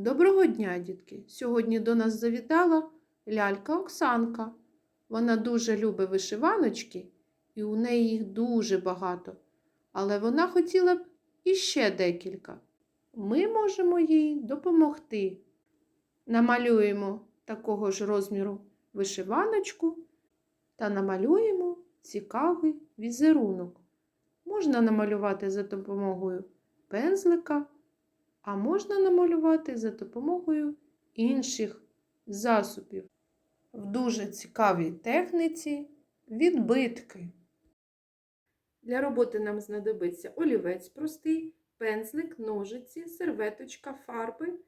Доброго дня, дітки! Сьогодні до нас завітала лялька Оксанка. Вона дуже любить вишиваночки, і у неї їх дуже багато. Але вона хотіла б іще декілька. Ми можемо їй допомогти. Намалюємо такого ж розміру вишиваночку та намалюємо цікавий візерунок. Можна намалювати за допомогою пензлика а можна намалювати за допомогою інших засобів. В дуже цікавій техніці відбитки. Для роботи нам знадобиться олівець простий, пензлик, ножиці, серветочка, фарби,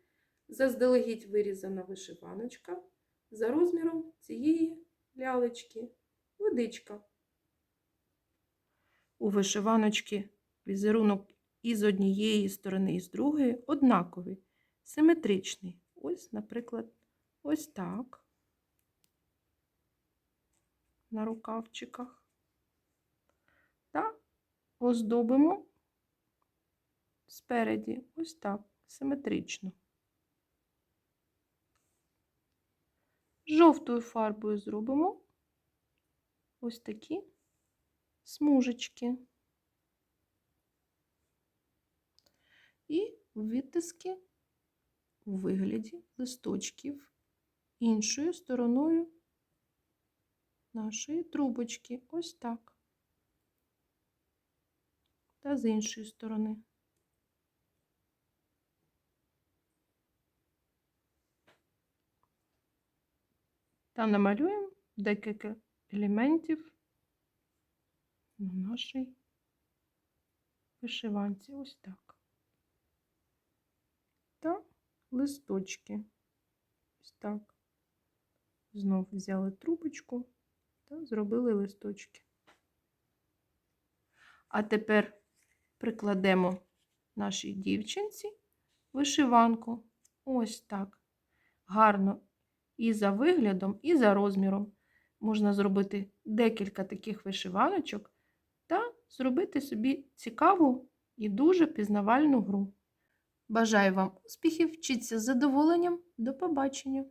заздалегідь вирізана вишиваночка за розміром цієї лялечки, водичка. У вишиваночки візерунок і з однієї сторони, і з другої однаковий, симетричний. Ось, наприклад, ось так. На рукавчиках. Та оздобимо спереді, ось так, симетрично. Жовтою фарбою зробимо ось такі смужечки. і відтиски у вигляді листочків іншою стороною нашої трубочки. Ось так. Та з іншої сторони. Та намалюємо декілька елементів на нашій вишиванці. Ось так та листочки. Ось так. Знов взяли трубочку та зробили листочки. А тепер прикладемо нашій дівчинці вишиванку. Ось так. Гарно і за виглядом, і за розміром. Можна зробити декілька таких вишиваночок та зробити собі цікаву і дуже пізнавальну гру. Бажаю вам успіхів, вчіться з задоволенням. До побачення!